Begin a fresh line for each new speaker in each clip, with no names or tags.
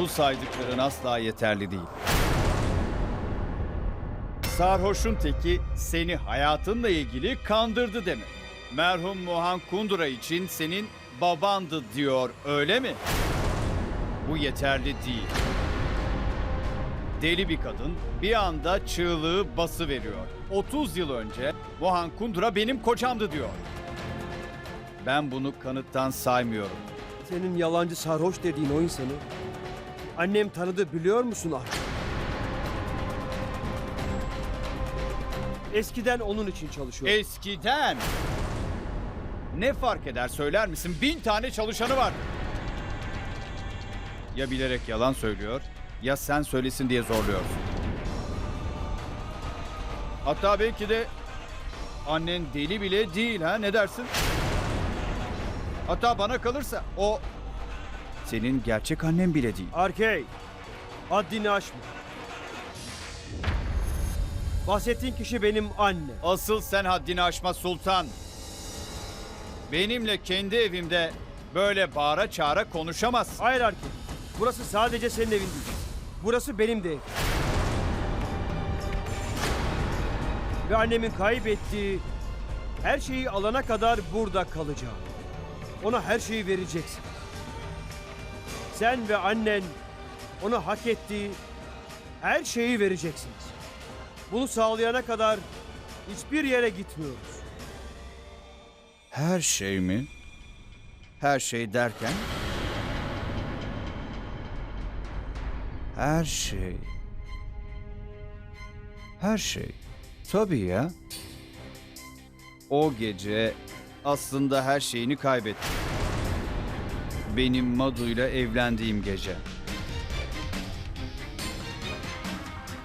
Bu saydıkların asla yeterli değil. Sarhoşun teki seni hayatınla ilgili kandırdı demek. Merhum Mohan Kundura için senin babandı diyor öyle mi? Bu yeterli değil. Deli bir kadın bir anda çığlığı bası veriyor. 30 yıl önce Mohan Kundura benim kocamdı diyor. Ben bunu kanıttan saymıyorum.
Senin yalancı sarhoş dediğin o insanı annem tanıdı biliyor musun ah? Eskiden onun için çalışıyor.
Eskiden ne fark eder söyler misin? Bin tane çalışanı var. Ya bilerek yalan söylüyor ya sen söylesin diye zorluyorsun. Hatta belki de annen deli bile değil ha ne dersin? Hatta bana kalırsa o senin gerçek annen bile değil.
Arkey, haddini aşma. Bahsettiğin kişi benim annem.
Asıl sen haddini aşma sultan. Benimle kendi evimde böyle bağıra çağıra konuşamazsın.
Hayır Arkey, burası sadece senin evin değil. Burası benim de evim. Ve annemin kaybettiği her şeyi alana kadar burada kalacağım. Ona her şeyi vereceksin. Sen ve annen ona hak ettiği her şeyi vereceksiniz. Bunu sağlayana kadar hiçbir yere gitmiyoruz.
Her şey mi? Her şey derken? Her şey. Her şey. Tabii ya. O gece aslında her şeyini kaybetti. Benim Madu'yla evlendiğim gece.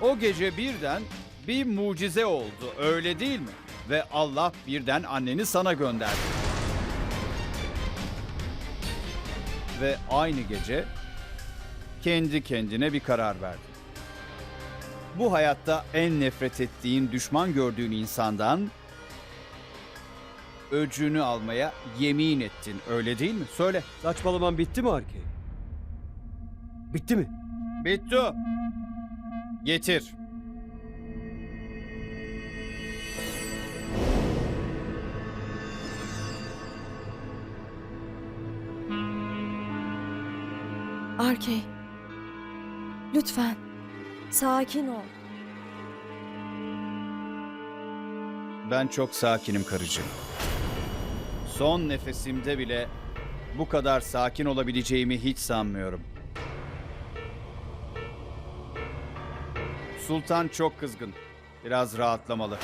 O gece birden bir mucize oldu, öyle değil mi? Ve Allah birden anneni sana gönderdi. Ve aynı gece kendi kendine bir karar verdi. Bu hayatta en nefret ettiğin, düşman gördüğün insandan öcünü almaya yemin ettin, öyle değil mi? Söyle.
Saçmalaman bitti mi Arkey? Bitti mi?
Bittu. Getir.
Arkey. Lütfen. Sakin ol.
Ben çok sakinim karıcığım. Son nefesimde bile bu kadar sakin olabileceğimi hiç sanmıyorum. Sultan çok kızgın. Biraz rahatlamalı.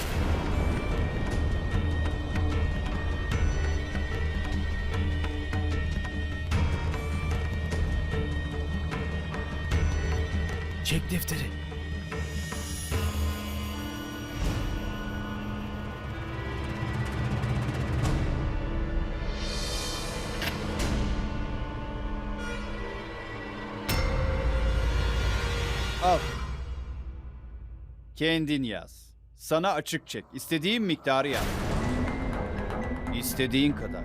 Kendin yaz. Sana açık çek. İstediğin miktarı yaz. İstediğin kadar.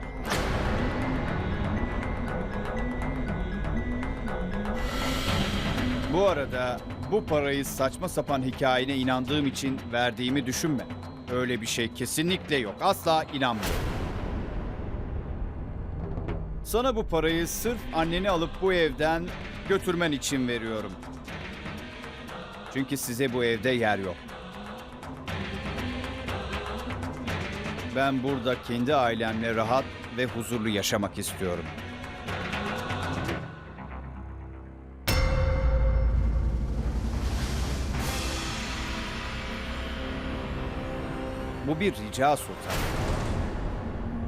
Bu arada bu parayı saçma sapan hikayene inandığım için verdiğimi düşünme. Öyle bir şey kesinlikle yok. Asla inanmıyorum. Sana bu parayı sırf anneni alıp bu evden götürmen için veriyorum. Çünkü size bu evde yer yok. Ben burada kendi ailemle rahat ve huzurlu yaşamak istiyorum. Bu bir rica sultan.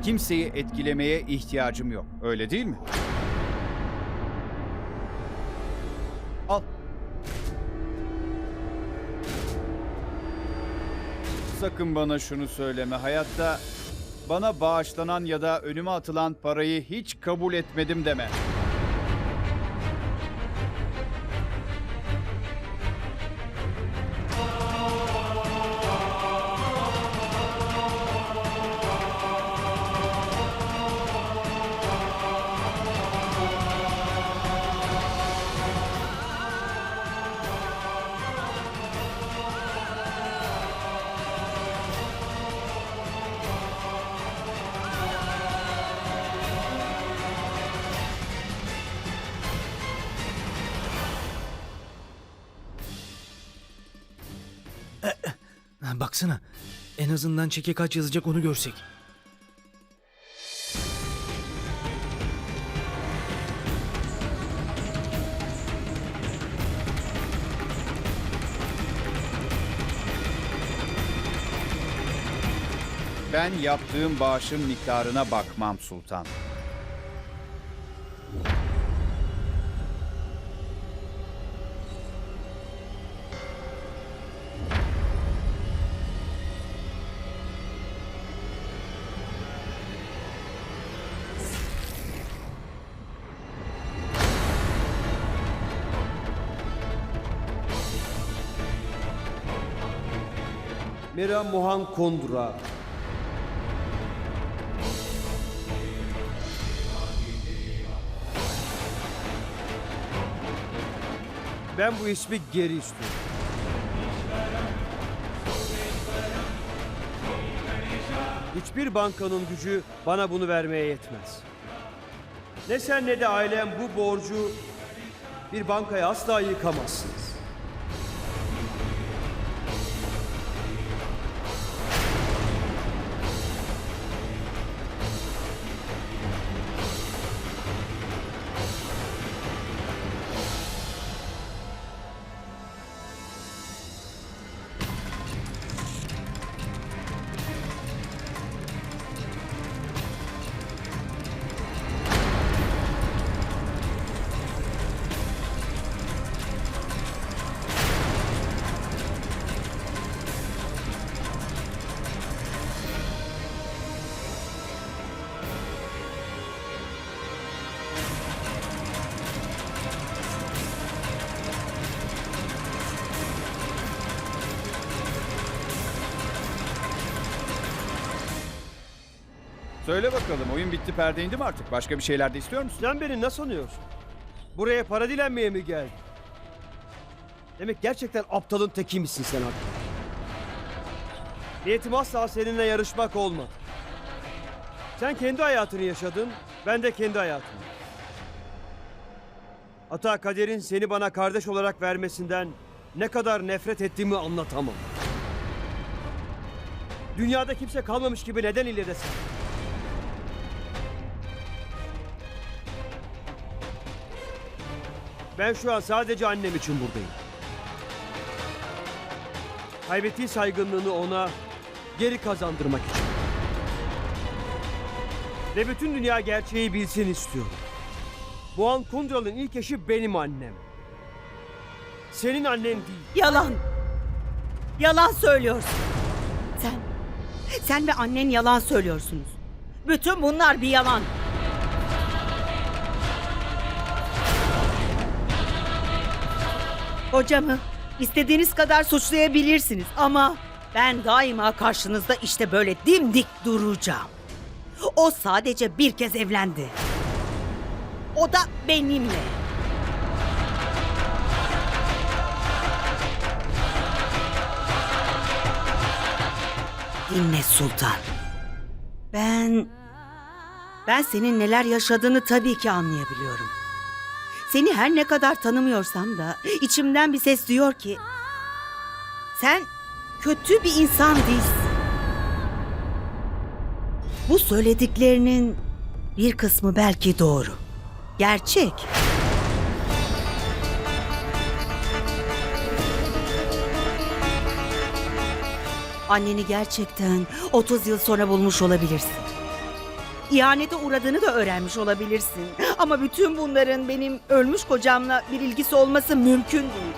Kimseyi etkilemeye ihtiyacım yok. Öyle değil mi? Sakın bana şunu söyleme. Hayatta bana bağışlanan ya da önüme atılan parayı hiç kabul etmedim deme.
Baksana. En azından çeke kaç yazacak onu görsek.
Ben yaptığım bağışın miktarına bakmam sultan.
Mira Mohan Kondra. Ben bu ismi geri istiyorum. Hiçbir bankanın gücü bana bunu vermeye yetmez. Ne sen ne de ailem bu borcu bir bankaya asla yıkamazsınız.
Söyle bakalım oyun bitti perde indi mi artık? Başka bir şeyler de istiyor musun?
Sen beni ne sanıyorsun? Buraya para dilenmeye mi geldin? Demek gerçekten aptalın tekiymişsin sen abi. Niyetim asla seninle yarışmak olmadı. Sen kendi hayatını yaşadın, ben de kendi hayatımı. Hatta kaderin seni bana kardeş olarak vermesinden ne kadar nefret ettiğimi anlatamam. Dünyada kimse kalmamış gibi neden iledesin? Ben şu an sadece annem için buradayım. Kaybettiği saygınlığını ona geri kazandırmak için. Ve bütün dünya gerçeği bilsin istiyorum. Boğan Kundral'ın ilk eşi benim annem. Senin annen değil.
Yalan. Yalan söylüyorsun. Sen, sen ve annen yalan söylüyorsunuz. Bütün bunlar bir yalan. Hocamı istediğiniz kadar suçlayabilirsiniz ama ben daima karşınızda işte böyle dimdik duracağım. O sadece bir kez evlendi. O da benimle. Dinle Sultan. Ben... Ben senin neler yaşadığını tabii ki anlayabiliyorum. Seni her ne kadar tanımıyorsam da içimden bir ses diyor ki... Sen kötü bir insan değilsin. Bu söylediklerinin bir kısmı belki doğru. Gerçek. Anneni gerçekten 30 yıl sonra bulmuş olabilirsin. İhanete uğradığını da öğrenmiş olabilirsin. Ama bütün bunların benim ölmüş kocamla bir ilgisi olması mümkün değil.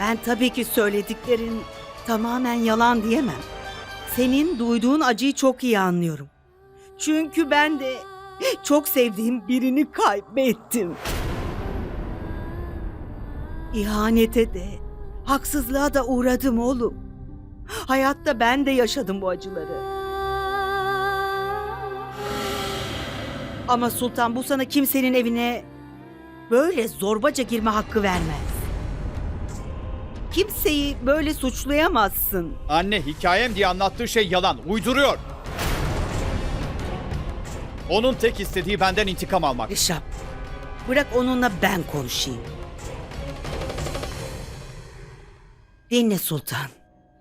Ben tabii ki söylediklerin tamamen yalan diyemem. Senin duyduğun acıyı çok iyi anlıyorum. Çünkü ben de çok sevdiğim birini kaybettim. İhanete de, haksızlığa da uğradım oğlum. Hayatta ben de yaşadım bu acıları. Ama Sultan bu sana kimsenin evine böyle zorbaca girme hakkı vermez. Kimseyi böyle suçlayamazsın.
Anne hikayem diye anlattığı şey yalan. Uyduruyor. Onun tek istediği benden intikam almak.
Rişap, bırak onunla ben konuşayım. Dinle Sultan.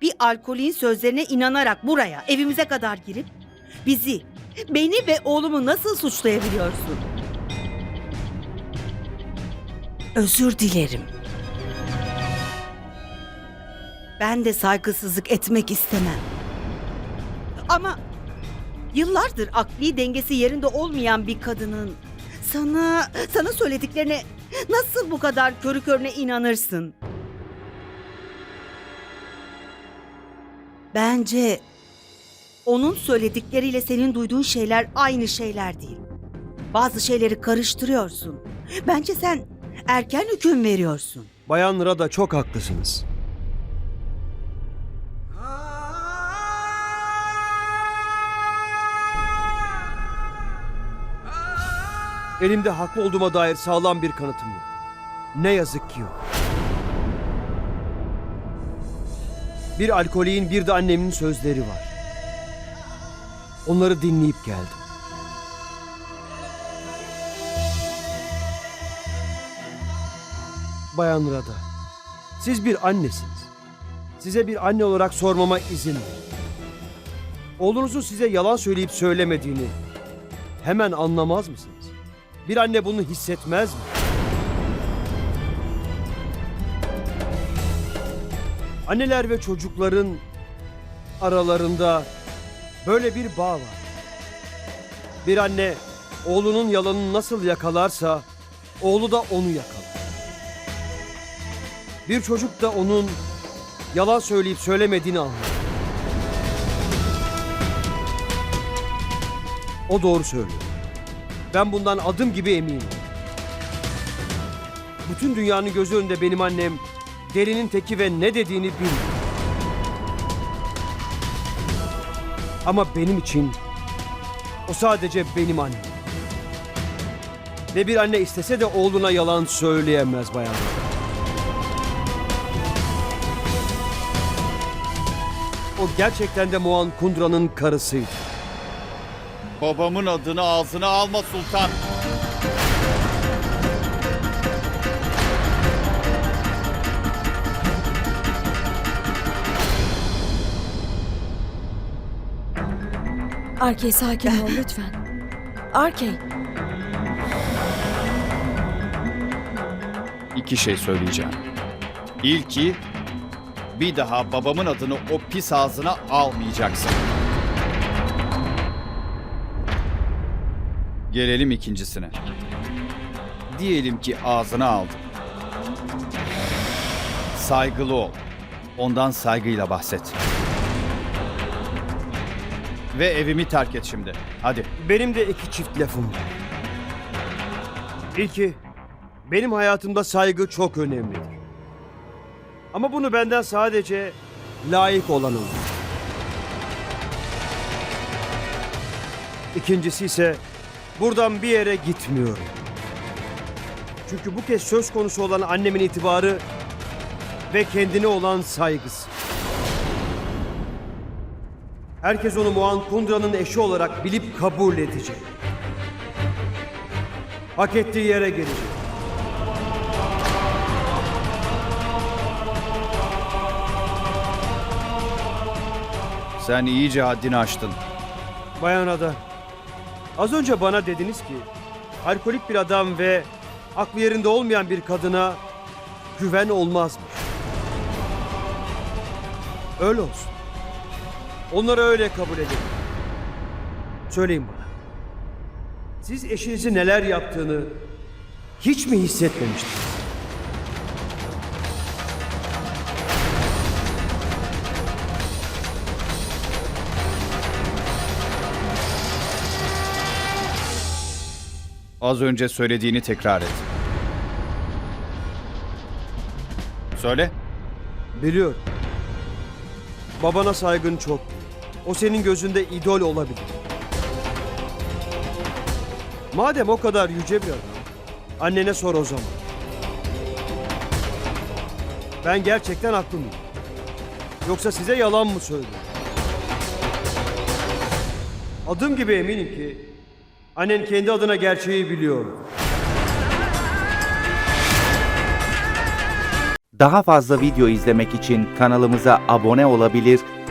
bir alkolün sözlerine inanarak buraya evimize kadar girip bizi, beni ve oğlumu nasıl suçlayabiliyorsun? Özür dilerim. Ben de saygısızlık etmek istemem. Ama yıllardır akli dengesi yerinde olmayan bir kadının sana sana söylediklerine nasıl bu kadar körü körüne inanırsın? Bence onun söyledikleriyle senin duyduğun şeyler aynı şeyler değil. Bazı şeyleri karıştırıyorsun. Bence sen erken hüküm veriyorsun.
Bayan Rada çok haklısınız. Elimde haklı olduğuma dair sağlam bir kanıtım yok. Ne yazık ki yok. Bir alkolin bir de annemin sözleri var. Onları dinleyip geldim. Bayan Rada, siz bir annesiniz. Size bir anne olarak sormama izin verin. Oğlunuzun size yalan söyleyip söylemediğini hemen anlamaz mısınız? Bir anne bunu hissetmez mi? Anneler ve çocukların aralarında böyle bir bağ var. Bir anne oğlunun yalanını nasıl yakalarsa oğlu da onu yakalar. Bir çocuk da onun yalan söyleyip söylemediğini anlar. O doğru söylüyor. Ben bundan adım gibi eminim. Bütün dünyanın gözü önünde benim annem derinin teki ve ne dediğini bilmiyor. Ama benim için o sadece benim annem. Ve bir anne istese de oğluna yalan söyleyemez bayan. O gerçekten de Mohan Kundra'nın karısıydı.
Babamın adını ağzına alma sultan.
Arkey sakin ol lütfen. Arkey,
İki şey söyleyeceğim. İlki bir daha babamın adını o pis ağzına almayacaksın. Gelelim ikincisine. Diyelim ki ağzına aldın. Saygılı ol. Ondan saygıyla bahset. Ve evimi terk et şimdi. Hadi.
Benim de iki çift lafım var. İlki, benim hayatımda saygı çok önemlidir. Ama bunu benden sadece layık olan olur. İkincisi ise buradan bir yere gitmiyorum. Çünkü bu kez söz konusu olan annemin itibarı ve kendine olan saygısı. Herkes onu Muan Kundra'nın eşi olarak bilip kabul edecek. Hak ettiği yere gelecek.
Sen iyice haddini aştın.
Bayan Ada, az önce bana dediniz ki alkolik bir adam ve aklı yerinde olmayan bir kadına güven olmazmış. Öyle olsun. Onları öyle kabul edin. Söyleyin bana. Siz eşinizin neler yaptığını hiç mi hissetmemiştiniz?
Az önce söylediğini tekrar et. Söyle.
Biliyorum. Babana saygın çok. O senin gözünde idol olabilir. Madem o kadar yüce bir adam, annene sor o zaman. Ben gerçekten haklı mıyım? Yoksa size yalan mı söylüyorum? Adım gibi eminim ki annen kendi adına gerçeği biliyor.
Daha fazla video izlemek için kanalımıza abone olabilir,